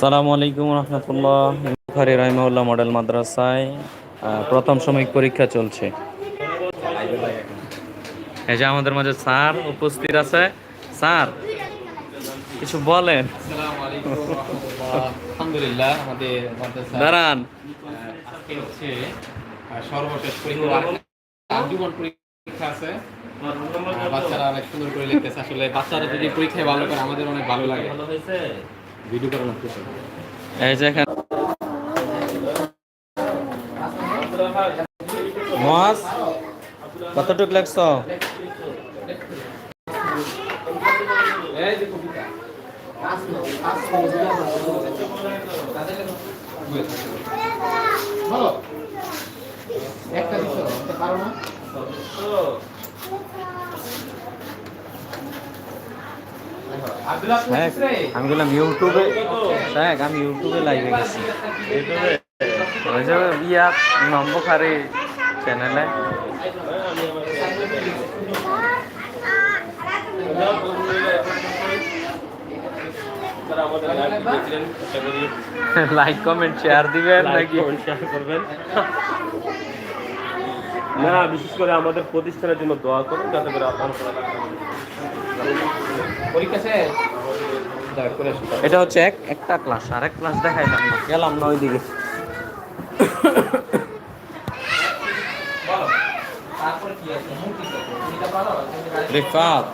সালামু আলাইকুম রহমতুল্লাহ। বুখারি রাহিমাউল্লাহ মডেল মাদ্রাসায় প্রথম সাময়িক পরীক্ষা চলছে। এই যে আমাদের মাঝে স্যার উপস্থিত আছে। স্যার কিছু বলেন। আলহামদুলিল্লাহ আমাদের দাঁড়ান। হচ্ছে সর্বশেষ পরীক্ষা আঞ্জুমান পরীক্ষা আছে। বাচ্চারা অনেক সুন্দর করে লিখতেছে। আসলে বাচ্চারা যদি পরীক্ষায় ভালো করে আমাদের অনেক ভালো লাগে। ভিডিও করা লাগতেছে এই যে এখানে মহাজ কতটুক লাগছ একটা আপনি হ্যাঁ আমি বললাম ইউটিউবে দেখ আমি ইউটিউবে লাইভে গেছি। ওই যে ইয়া নম্বখারি চ্যানেলে লাইক কমেন্ট শেয়ার দিবেন নাকি? করবেন। না বিশেষ করে আমাদের প্রতিষ্ঠানের জন্য দোয়া করুন যাতে করে আপনার পরীক্ষা শেষ। এটা হচ্ছে এক একটা ক্লাস আর এক ক্লাস দেখাইলাম না গেলাম না ওইদিকে। রিফাত।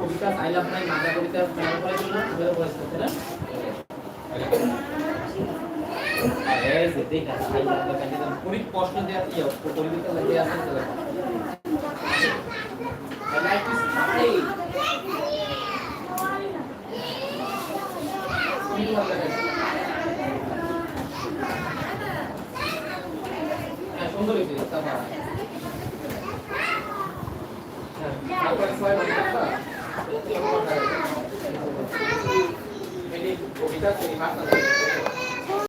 কবিতা আইলাম নাই মাজা কবিতা প্ল্যান করার জন্য ওদের বয়স করতে না? আরে যে দেখা আইলাম না কেন পরি প্রশ্ন দেয়া কি পরিবিতা তো লাইক ইজ হাই সুন্দর হয়েছে তারপর তারপরে ছয় ঘণ্টা এটি কবিতা সেই মাস